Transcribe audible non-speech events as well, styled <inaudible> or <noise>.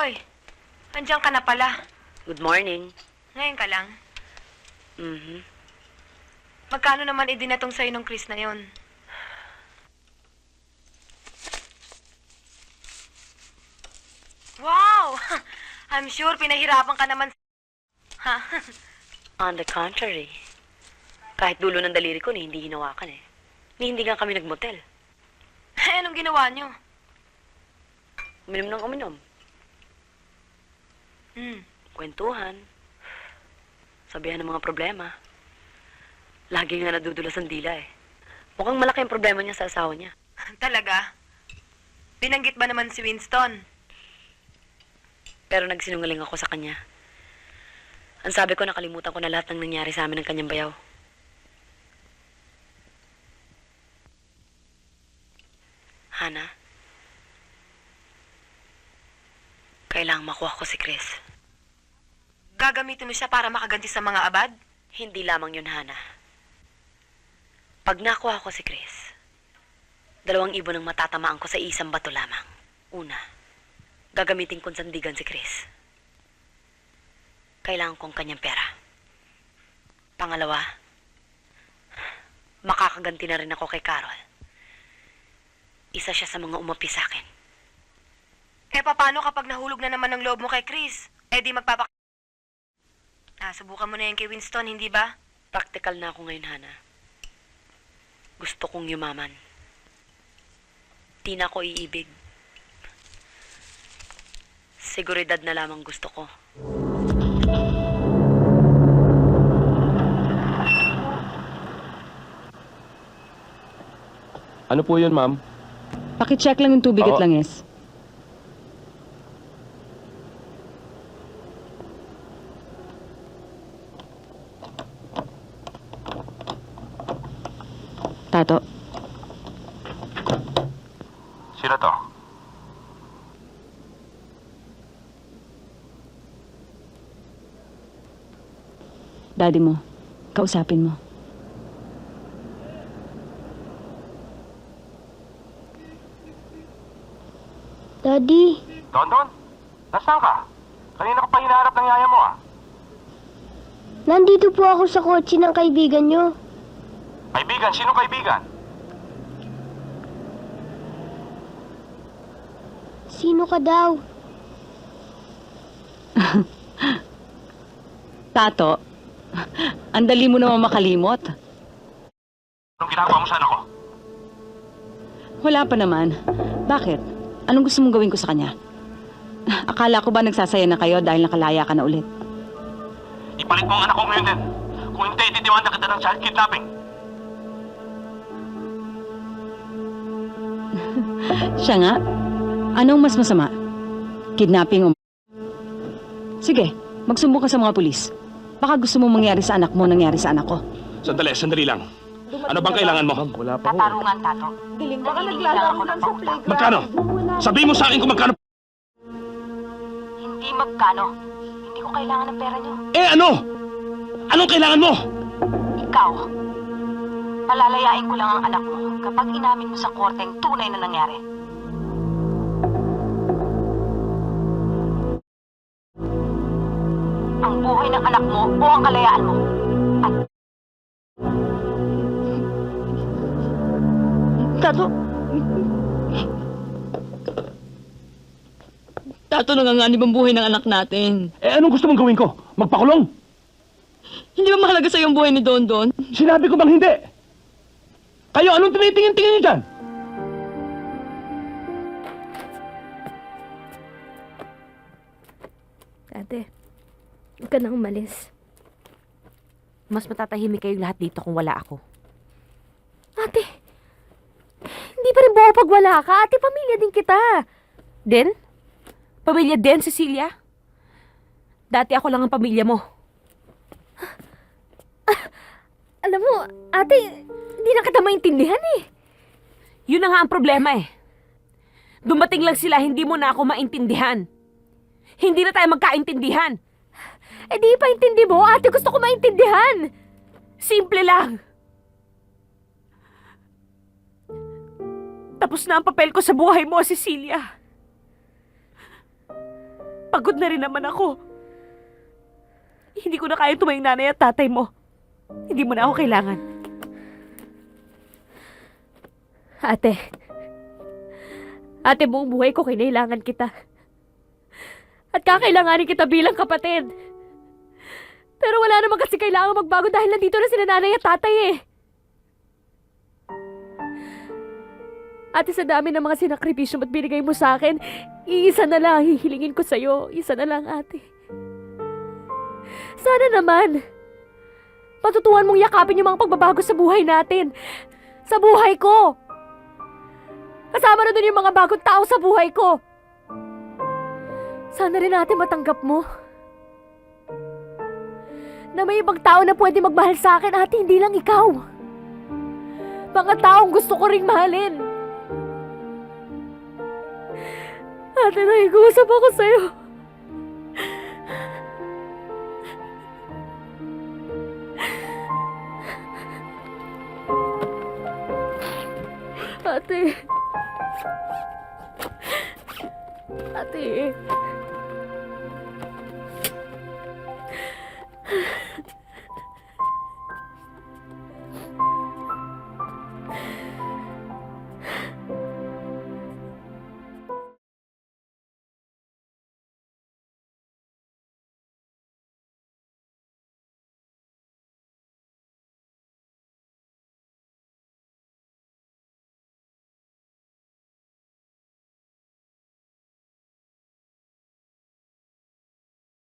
Hoy, andiyan ka na pala. Good morning. Ngayon ka lang. Mhm. Magkano naman idinatong sa'yo ng Chris na yon? Wow! <laughs> I'm sure pinahirapan ka naman. <laughs> Ha? On the contrary. Kahit dulo ng daliri ko, ni hindi hinawakan eh. Ni hindi nga kami nagmotel. <laughs> Eh, anong ginawa niyo? Uminom ng uminom. Hmm. Kwentuhan. Sabihan ng mga problema. Lagi nga nadudulas ang dila eh. Mukhang malaki ang problema niya sa asawa niya. <laughs> Talaga? Binanggit ba naman si Winston? Pero nagsinungaling ako sa kanya. Ang sabi ko, nakalimutan ko na lahat ng nangyari sa amin ng kanyang bayaw. Hana, kailangang makuha ko si Chris. Gagamitin mo siya para makaganti sa mga abad? Hindi lamang yun, Hana. Pag nakuha ko si Chris, dalawang ibon ang matatamaan ko sa isang bato lamang. Una, gagamitin kong sandigan si Chris. Kailangan kong kanyang pera. Pangalawa, makakaganti na rin ako kay Carol. Isa siya sa mga umapi sa akin. Eh, paano kapag nahulog na naman ang loob mo kay Chris? Eh, di magpapak... Ah, subukan mo na yan kay Winston, hindi ba? Practical na ako ngayon, Hana. Gusto kong yumaman. Di na ako iibig. Seguridad na lamang gusto ko. Ano po yun, ma'am? Pakicheck lang yung tubig at Oo. langis. Tato, Sino to? daddy mo. Kausapin mo. Daddy, Don Don? Nasaan ka? Kanina ko pa hinahanap ng yaya mo ah. nandito po ako sa kotse ng kaibigan nyo. Kaibigan? Sino kaibigan? Sino ka daw? <laughs> Tato, ang dali mo naman makalimot. Anong ginagawa mo sa anak ko? Wala pa naman. Bakit? Anong gusto mong gawin ko sa kanya? Akala ko ba nagsasaya na kayo dahil nakalaya ka na ulit? Ipalit mo ang anak ko ngayon din. Kung hindi, titiwanda kita ng child kidnapping. Siya nga. Anong mas masama? Kidnapping o... Sige, magsumbong ka sa mga pulis. Baka gusto mo mangyari sa anak mo nangyari sa anak ko. Sandali, sandali lang. Ano bang kailangan mo? Wala pa Tatarungan, Tato. Baka naglalaro lang sa playground. Magkano? Sabihin mo sa akin kung magkano. Hindi magkano. Hindi ko kailangan ng pera niyo. Eh ano? Anong kailangan mo? Ikaw. Palalayain ko lang ang anak mo kapag inamin mo sa korteng tunay na nangyari. Ang buhay ng anak mo o ang kalayaan mo. At Tato! Tato, nanganganib ang buhay ng anak natin. Eh anong gusto mong gawin ko? Magpakulong? Hindi ba mahalaga sa yung buhay ni Don Don? Sinabi ko bang hindi? Kayo, anong tinitingin-tingin niyo dyan? Ate, huwag ka nang umalis. Mas matatahimik kayong lahat dito kung wala ako. Ate, hindi pa rin buo pag wala ka. Ate, pamilya din kita. Den? Pamilya Den, Cecilia? Dati ako lang ang pamilya mo. Alam mo, ate, hindi na kita maintindihan eh. Yun na nga ang problema eh. Dumating lang sila, hindi mo na ako maintindihan. Hindi na tayo magkaintindihan. Eh di pa intindi mo, ate gusto ko maintindihan. Simple lang. Tapos na ang papel ko sa buhay mo, Cecilia. Pagod na rin naman ako. Hindi ko na kaya tumayong nanay at tatay mo. Hindi mo na ako kailangan. Ate. Ate, buong buhay ko kinailangan kita. At kakailanganin kita bilang kapatid. Pero wala naman kasi kailangan magbago dahil nandito na sila nanay at tatay eh. Ate, sa dami ng mga sinakripisyo at binigay mo sa akin, iisa na lang ang hihilingin ko sa'yo. Isa na lang, ate. Sana naman. Patutuhan mong yakapin yung mga pagbabago sa buhay natin. Sa buhay ko. Kasama na dun yung mga bagong tao sa buhay ko. Sana rin natin matanggap mo. Na may ibang tao na pwede magmahal sa akin, ate, hindi lang ikaw. Mga taong gusto ko ring mahalin. Ate, nakikuusap ako sa'yo. Ate. Ate.